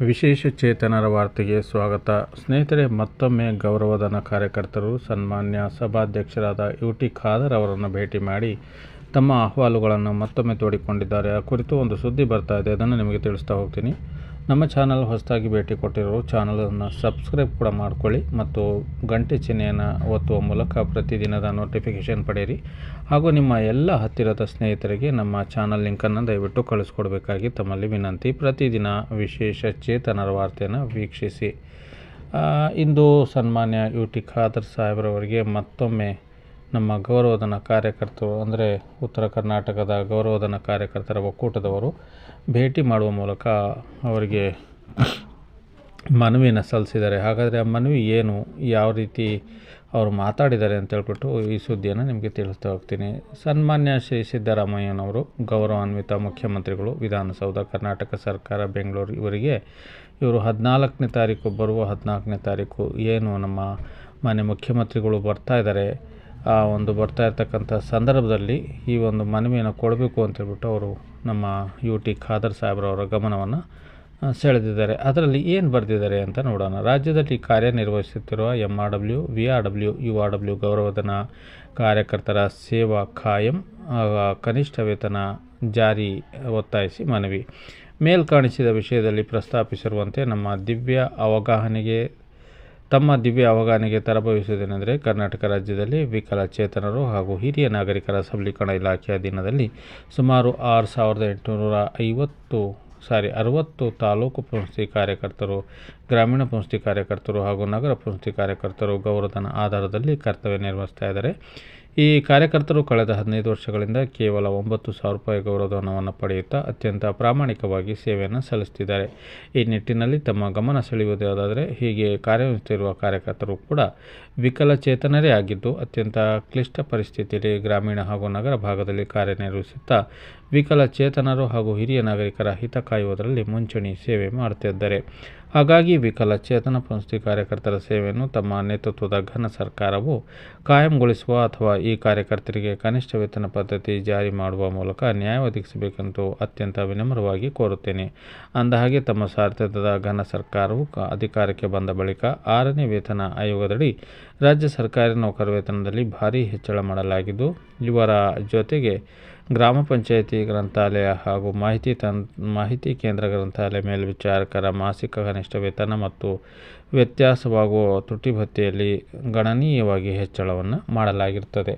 ವಿಶೇಷ ಚೇತನರ ವಾರ್ತೆಗೆ ಸ್ವಾಗತ. ಸ್ನೇಹಿತರೆ, ಮತ್ತೊಮ್ಮೆ ಗೌರವಧನ ಕಾರ್ಯಕರ್ತರು, ಸನ್ಮಾನ್ಯ ಸಭಾಧ್ಯಕ್ಷರಾದ ಯು ಟಿ ಖಾದರ್ ಅವರನ್ನು ಭೇಟಿ ಮಾಡಿ ತಮ್ಮ ಅಹವಾಲುಗಳನ್ನು ಮತ್ತೊಮ್ಮೆ ತೋಡಿಕೊಂಡಿದ್ದಾರೆ. ಆ ಕುರಿತು ಒಂದು ಸುದ್ದಿ ಬರ್ತಾ ಇದೆ. ಅದನ್ನು ನಿಮಗೆ ತಿಳಿಸ್ತಾ ಹೋಗ್ತೀನಿ. ನಮ್ಮ ಚಾನಲ್ ಹೊಸದಾಗಿ ಭೇಟಿ ಕೊಟ್ಟಿರೋ ಚಾನಲನ್ನು ಸಬ್ಸ್ಕ್ರೈಬ್ ಕೂಡ ಮಾಡ್ಕೊಳ್ಳಿ ಮತ್ತು ಗಂಟೆ ಚಿಹ್ನೆಯನ್ನು ಒತ್ತುವ ಮೂಲಕ ಪ್ರತಿದಿನದ ನೋಟಿಫಿಕೇಷನ್ ಪಡೆಯಿರಿ. ಹಾಗೂ ನಿಮ್ಮ ಎಲ್ಲ ಹತ್ತಿರದ ಸ್ನೇಹಿತರಿಗೆ ನಮ್ಮ ಚಾನಲ್ ಲಿಂಕನ್ನು ದಯವಿಟ್ಟು ಕಳಿಸ್ಕೊಡ್ಬೇಕಾಗಿ ತಮ್ಮಲ್ಲಿ ವಿನಂತಿ. ಪ್ರತಿದಿನ ವಿಶೇಷ ಚೇತನರ ವಾರ್ತೆಯನ್ನು ವೀಕ್ಷಿಸಿ. ಇಂದು ಸನ್ಮಾನ್ಯ ಯು ಟಿ ಖಾದರ್ ಸಾಹೇಬ್ರವರಿಗೆ ಮತ್ತೊಮ್ಮೆ ನಮ್ಮ ಗೌರವಧನ ಕಾರ್ಯಕರ್ತರು, ಅಂದರೆ ಉತ್ತರ ಕರ್ನಾಟಕದ ಗೌರವಧನ ಕಾರ್ಯಕರ್ತರ ಒಕ್ಕೂಟದವರು ಭೇಟಿ ಮಾಡುವ ಮೂಲಕ ಅವರಿಗೆ ಮನವಿನ ಸಲ್ಲಿಸಿದ್ದಾರೆ. ಹಾಗಾದರೆ ಆ ಮನವಿ ಏನು, ಯಾವ ರೀತಿ ಅವರು ಮಾತಾಡಿದ್ದಾರೆ ಅಂತ ಹೇಳ್ಬಿಟ್ಟು ಈ ಸುದ್ದಿಯನ್ನು ನಿಮಗೆ ತಿಳಿಸ್ತಾ ಹೋಗ್ತೀನಿ. ಸನ್ಮಾನ್ಯ ಶ್ರೀ ಸಿದ್ದರಾಮಯ್ಯನವರು, ಗೌರವಾನ್ವಿತ ಮುಖ್ಯಮಂತ್ರಿಗಳು, ವಿಧಾನಸೌಧ, ಕರ್ನಾಟಕ ಸರ್ಕಾರ, ಬೆಂಗಳೂರು, ಇವರಿಗೆ ಇವರು ಹದಿನಾಲ್ಕನೇ ತಾರೀಕು ಬರುವ ಹದಿನಾಲ್ಕನೇ ತಾರೀಕು ಏನು ನಮ್ಮ ಮಾನ್ಯ ಮುಖ್ಯಮಂತ್ರಿಗಳು ಬರ್ತಾ ಇದ್ದಾರೆ. ಆ ಒಂದು ಬರ್ತಾ ಇರ್ತಕ್ಕಂಥ ಸಂದರ್ಭದಲ್ಲಿ ಈ ಒಂದು ಮನವಿಯನ್ನು ಕೊಡಬೇಕು ಅಂತೇಳ್ಬಿಟ್ಟು ಅವರು ನಮ್ಮ ಯು ಟಿ ಖಾದರ್ ಸಾಹೇಬ್ರವರ ಗಮನವನ್ನು ಸೆಳೆದಿದ್ದಾರೆ. ಅದರಲ್ಲಿ ಏನು ಬರೆದಿದ್ದಾರೆ ಅಂತ ನೋಡೋಣ. ರಾಜ್ಯದಲ್ಲಿ ಕಾರ್ಯನಿರ್ವಹಿಸುತ್ತಿರುವ M R W, V R W, U R W ಗೌರವಧನ ಕಾರ್ಯಕರ್ತರ ಸೇವಾ ಖಾಯಂ ಕನಿಷ್ಠ ವೇತನ ಜಾರಿ ಒತ್ತಾಯಿಸಿ ಮನವಿ. ಮೇಲ್ಕಾಣಿಸಿದ ವಿಷಯದಲ್ಲಿ ಪ್ರಸ್ತಾಪಿಸಿರುವಂತೆ ನಮ್ಮ ದಿವ್ಯ ಅವಗಾಹನೆಗೆ ತಮ್ಮ ದಿವ್ಯ ಅವಗಾನಿಗೆ ತರಭವಿಸುವುದೇನೆಂದರೆ ಕರ್ನಾಟಕ ರಾಜ್ಯದಲ್ಲಿ ವಿಕಲಚೇತನರು ಹಾಗೂ ಹಿರಿಯ ನಾಗರಿಕರ ಸಬಲೀಕರಣ ಇಲಾಖೆ ಅಧೀನದಲ್ಲಿ ಸುಮಾರು ಆರು ಸಾವಿರದ ಎಂಟುನೂರ ಐವತ್ತು, ಸಾರಿ, ಅರವತ್ತು ತಾಲೂಕು ಪುಂಸ್ತಿ ಕಾರ್ಯಕರ್ತರು, ಗ್ರಾಮೀಣ ಪುಂಸ್ತಿ ಕಾರ್ಯಕರ್ತರು ಹಾಗೂ ನಗರ ಪುಂಸ್ತಿ ಕಾರ್ಯಕರ್ತರು ಗೌರವಧನ ಆಧಾರದಲ್ಲಿ ಕರ್ತವ್ಯ ನಿರ್ವಹಿಸ್ತಾ ಇದ್ದಾರೆ. ಈ ಕಾರ್ಯಕರ್ತರು ಕಳೆದ ಹದಿನೈದು ವರ್ಷಗಳಿಂದ ಕೇವಲ ಒಂಬತ್ತು ಸಾವಿರ ರೂಪಾಯಿ ಗೌರವಧನವನ್ನು ಪಡೆಯುತ್ತಾ ಅತ್ಯಂತ ಪ್ರಾಮಾಣಿಕವಾಗಿ ಸೇವೆಯನ್ನು ಸಲ್ಲಿಸುತ್ತಿದ್ದಾರೆ. ಈ ನಿಟ್ಟಿನಲ್ಲಿ ತಮ್ಮ ಗಮನ ಸೆಳೆಯುವುದಾದರೆ ಹೀಗೆ ಕಾರ್ಯನಿರ್ವಹಿಸುತ್ತಿರುವ ಕಾರ್ಯಕರ್ತರು ಕೂಡ ವಿಕಲಚೇತನರೇ ಆಗಿದ್ದು, ಅತ್ಯಂತ ಕ್ಲಿಷ್ಟ ಪರಿಸ್ಥಿತಿಯಲ್ಲಿ ಗ್ರಾಮೀಣ ಹಾಗೂ ನಗರ ಭಾಗದಲ್ಲಿ ಕಾರ್ಯನಿರ್ವಹಿಸುತ್ತಾ ವಿಕಲಚೇತನರು ಹಾಗೂ ಹಿರಿಯ ನಾಗರಿಕರ ಹಿತ ಕಾಯುವುದರಲ್ಲಿ ಮುಂಚೂಣಿ ಸೇವೆ ಮಾಡುತ್ತಿದ್ದಾರೆ. ಹಾಗಾಗಿ ವಿಕಲಚೇತನ ಸಂಸ್ಥೆ ಕಾರ್ಯಕರ್ತರ ಸೇವೆಯನ್ನು ತಮ್ಮ ನೇತೃತ್ವದ ಘನ ಸರ್ಕಾರವು ಕಾಯಂಗೊಳಿಸುವ ಅಥವಾ ಈ ಕಾರ್ಯಕರ್ತರಿಗೆ ಕನಿಷ್ಠ ವೇತನ ಪದ್ಧತಿ ಜಾರಿ ಮಾಡುವ ಮೂಲಕ ನ್ಯಾಯ ಒದಗಿಸಬೇಕೆಂದು ಅತ್ಯಂತ ವಿನಮ್ರವಾಗಿ ಕೋರುತ್ತೇನೆ. ಅಂದಹಾಗೆ, ತಮ್ಮ ಸಾರಥ್ಯದ ಘನ ಸರ್ಕಾರವು ಅಧಿಕಾರಕ್ಕೆ ಬಂದ ಬಳಿಕ ಆರನೇ ವೇತನ ಆಯೋಗದಡಿ ರಾಜ್ಯ ಸರ್ಕಾರಿ ನೌಕರ ವೇತನದಲ್ಲಿ ಭಾರೀ ಹೆಚ್ಚಳ ಮಾಡಲಾಗಿದ್ದು, ಇವರ ಜೊತೆಗೆ ಗ್ರಾಮ ಪಂಚಾಯಿತಿ ಗ್ರಂಥಾಲಯ ಹಾಗೂ ಮಾಹಿತಿ ತನ್ ಮಾಹಿತಿ ಕೇಂದ್ರ ಗ್ರಂಥಾಲಯ ಮೇಲ್ವಿಚಾರಕರ ಮಾಸಿಕ ಕನಿಷ್ಠ ವೇತನ ಮತ್ತು ವ್ಯತ್ಯಾಸವಾಗುವ ತುಟಿ ಭತ್ಯೆಯಲ್ಲಿ ಗಣನೀಯವಾಗಿ ಹೆಚ್ಚಳವನ್ನು ಮಾಡಲಾಗಿರುತ್ತದೆ.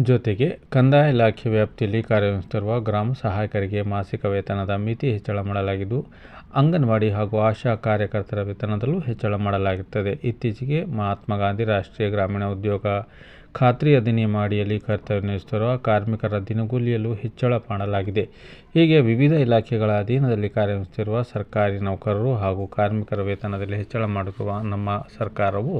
ಜೊತೆಗೆ ಕಂದಾಯ ಇಲಾಖೆ ವ್ಯಾಪ್ತಿಯಲ್ಲಿ ಕಾರ್ಯನಿರ್ವಹಿಸುತ್ತಿರುವ ಗ್ರಾಮ ಸಹಾಯಕರಿಗೆ ಮಾಸಿಕ ವೇತನದ ಮಿತಿ ಹೆಚ್ಚಳ ಮಾಡಲಾಗಿದ್ದು ಅಂಗನವಾಡಿ ಹಾಗೂ ಆಶಾ ಕಾರ್ಯಕರ್ತರ ವೇತನದಲ್ಲೂ ಹೆಚ್ಚಳ ಮಾಡಲಾಗುತ್ತದೆ. ಇತ್ತೀಚೆಗೆ ಮಹಾತ್ಮ ಗಾಂಧಿ ರಾಷ್ಟ್ರೀಯ ಗ್ರಾಮೀಣ ಉದ್ಯೋಗ ಖಾತ್ರಿ ಅಧಿನಿಯಮ ಅಡಿಯಲ್ಲಿ ಕರ್ತವ್ಯ ನಿರ್ವಹಿಸುತ್ತಿರುವ ಕಾರ್ಮಿಕರ ದಿನಗೂಲಿಯಲ್ಲೂ ಹೆಚ್ಚಳ ಮಾಡಲಾಗಿದೆ. ಹೀಗೆ ವಿವಿಧ ಇಲಾಖೆಗಳ ಅಧೀನದಲ್ಲಿ ಕಾರ್ಯನಿರ್ವಹಿಸುತ್ತಿರುವ ಸರ್ಕಾರಿ ನೌಕರರು ಹಾಗೂ ಕಾರ್ಮಿಕರ ವೇತನದಲ್ಲಿ ಹೆಚ್ಚಳ ಮಾಡುತ್ತಿರುವ ನಮ್ಮ ಸರ್ಕಾರವು,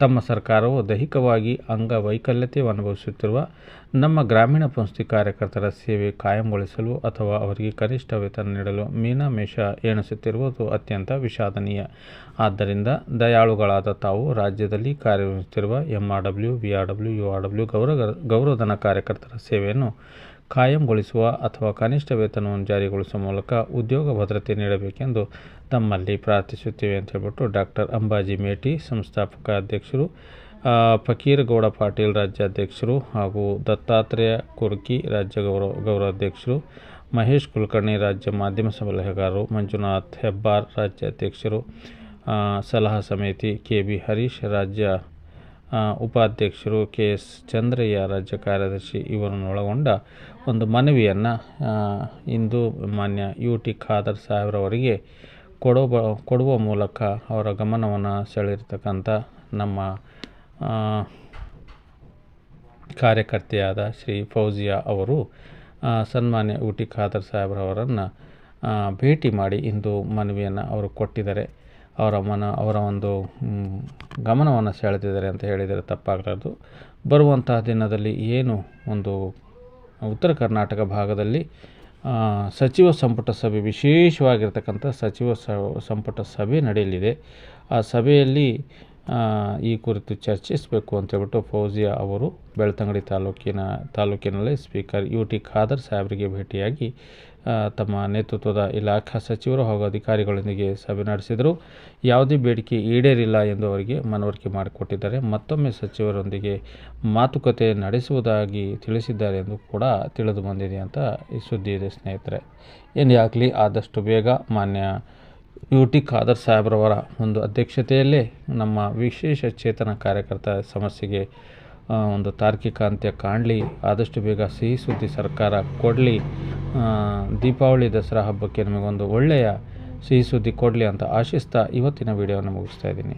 ತಮ್ಮ ಸರ್ಕಾರವು ದೈಹಿಕವಾಗಿ ಅಂಗವೈಕಲ್ಯತೆ ಅನುಭವಿಸುತ್ತಿರುವ ನಮ್ಮ ಗ್ರಾಮೀಣ ಪಂಸ್ತಿ ಕಾರ್ಯಕರ್ತರ ಸೇವೆ ಕಾಯಂಗೊಳಿಸಲು ಅಥವಾ ಅವರಿಗೆ ಕನಿಷ್ಠ ವೇತನ ನೀಡಲು ಮೀನಾಮೇಷ ಎಣಿಸುತ್ತಿರುವುದು ಅತ್ಯಂತ ವಿಷಾದನೀಯ. ಆದ್ದರಿಂದ ದಯಾಳುಗಳಾದ ತಾವು ರಾಜ್ಯದಲ್ಲಿ ಕಾರ್ಯನಿರ್ವಹಿಸುತ್ತಿರುವ M R U R W ಗೌರವ ಗೌರವಧನ ಕಾರ್ಯಕರ್ತರ ಸೇವೆಯನ್ನು ಕಾಯಂಗೊಳಿಸುವ ಅಥವಾ ಕನಿಷ್ಠ ವೇತನವನ್ನು ಜಾರಿಗೊಳಿಸುವ ಮೂಲಕ ಉದ್ಯೋಗ ಭದ್ರತೆ ನೀಡಬೇಕೆಂದು ತಮ್ಮಲ್ಲಿ ಪ್ರಾರ್ಥಿಸುತ್ತೇವೆ ಅಂತ ಹೇಳ್ಬಿಟ್ಟು ಡಾಕ್ಟರ್ ಅಂಬಾಜಿ ಮೇಟಿ, ಸಂಸ್ಥಾಪಕ ಅಧ್ಯಕ್ಷರು ಫಕೀರ್ಗೌಡ ಪಾಟೀಲ್ ರಾಜ್ಯಾಧ್ಯಕ್ಷರು ಹಾಗೂ ದತ್ತಾತ್ರೇಯ ಕುರ್ಕಿ ರಾಜ್ಯ ಗೌರವ ಗೌರವಾಧ್ಯಕ್ಷರು ಮಹೇಶ್ ಕುಲಕರ್ಣಿ ರಾಜ್ಯ ಮಾಧ್ಯಮ ಸಲಹೆಗಾರರು, ಮಂಜುನಾಥ್ ಹೆಬ್ಬಾರ್ ರಾಜ್ಯಾಧ್ಯಕ್ಷರು ಸಲಹಾ ಸಮಿತಿ ಕೆ ಬಿ ಹರೀಶ್ ರಾಜ್ಯ ಉಪಾಧ್ಯಕ್ಷರು ಕೆ ಎಸ್ ಚಂದ್ರಯ್ಯ ರಾಜ್ಯ ಕಾರ್ಯದರ್ಶಿ ಇವರನ್ನು ಒಳಗೊಂಡ ಒಂದು ಮನವಿಯನ್ನು ಇಂದು ಮಾನ್ಯ ಯು ಟಿ ಖಾದರ್ ಸಾಹೇಬ್ರವರಿಗೆ ಕೊಡೋ ಕೊಡುವ ಮೂಲಕ ಅವರ ಗಮನವನ್ನು ಸೆಳೆಯಿರ್ತಕ್ಕಂಥ ನಮ್ಮ ಕಾರ್ಯಕರ್ತೆಯಾದ ಶ್ರೀ ಫೌಜಿಯಾ ಅವರು ಸನ್ಮಾನ್ಯ ಯು ಟಿ ಖಾದರ್ ಸಾಹೇಬ್ರವರನ್ನು ಭೇಟಿ ಮಾಡಿ ಇಂದು ಮನವಿಯನ್ನು ಅವರು ಕೊಟ್ಟಿದ್ದಾರೆ. ಅವರ ಮನ, ಅವರ ಒಂದು ಗಮನವನ್ನು ಸೆಳೆದಿದ್ದಾರೆ ಅಂತ ಹೇಳಿದರೆ ತಪ್ಪಾಗಲಾರದು. ಬರುವಂತಹ ದಿನದಲ್ಲಿ ಏನು ಒಂದು ಉತ್ತರ ಕರ್ನಾಟಕ ಭಾಗದಲ್ಲಿ ಸಚಿವ ಸಂಪುಟ ಸಭೆ, ವಿಶೇಷವಾಗಿರ್ತಕ್ಕಂಥ ಸಚಿವ ಸಂಪುಟ ಸಭೆ ನಡೆಯಲಿದೆ. ಆ ಸಭೆಯಲ್ಲಿ ಈ ಕುರಿತು ಚರ್ಚಿಸಬೇಕು ಅಂತೇಳ್ಬಿಟ್ಟು ಫೌಜಿಯಾ ಅವರು ಬೆಳ್ತಂಗಡಿ ತಾಲೂಕಿನ, ತಾಲೂಕಿನಲ್ಲೇ ಸ್ಪೀಕರ್ ಯು ಟಿ ಖಾದರ್ ಸಾಹೇಬರಿಗೆ ಭೇಟಿಯಾಗಿ ತಮ್ಮ ನೇತೃತ್ವದ ಇಲಾಖಾ ಸಚಿವರು ಹಾಗೂ ಅಧಿಕಾರಿಗಳೊಂದಿಗೆ ಸಭೆ ನಡೆಸಿದರು. ಯಾವುದೇ ಬೇಡಿಕೆ ಈಡೇರಿಲ್ಲ ಎಂದು ಅವರಿಗೆ ಮನವರಿಕೆ ಮಾಡಿಕೊಟ್ಟಿದ್ದಾರೆ. ಮತ್ತೊಮ್ಮೆ ಸಚಿವರೊಂದಿಗೆ ಮಾತುಕತೆ ನಡೆಸುವುದಾಗಿ ತಿಳಿಸಿದ್ದಾರೆ ಎಂದು ಕೂಡ ತಿಳಿದು ಬಂದಿದೆ ಅಂತ ಈ ಸುದ್ದಿ ಇದೆ, ಸ್ನೇಹಿತರೆ. ಏನೇ ಆಗಲಿ ಆದಷ್ಟು ಬೇಗ ಮಾನ್ಯ ಯು ಟಿ ಖಾದರ್ ಸಾಹೇಬ್ರವರ ಒಂದು ಅಧ್ಯಕ್ಷತೆಯಲ್ಲೇ ನಮ್ಮ ವಿಶೇಷ ಚೇತನ ಕಾರ್ಯಕರ್ತ ಸಮಸ್ಯೆಗೆ ಒಂದು ತಾರ್ಕಿಕ ಅಂತ್ಯ ಕಾಣಲಿ. ಆದಷ್ಟು ಬೇಗ ಸಿಹಿ ಸುದ್ದಿ ಸರ್ಕಾರ ಕೊಡಲಿ. ದೀಪಾವಳಿ ದಸರಾ ಹಬ್ಬಕ್ಕೆ ನಿಮಗೊಂದು ಒಳ್ಳೆಯ ಸಿಹಿ ಸುದ್ದಿ ಕೊಡಲಿ ಅಂತ ಆಶಿಸ್ತಾ ಇವತ್ತಿನ ವಿಡಿಯೋವನ್ನು ಮುಗಿಸ್ತಾ ಇದ್ದೀನಿ.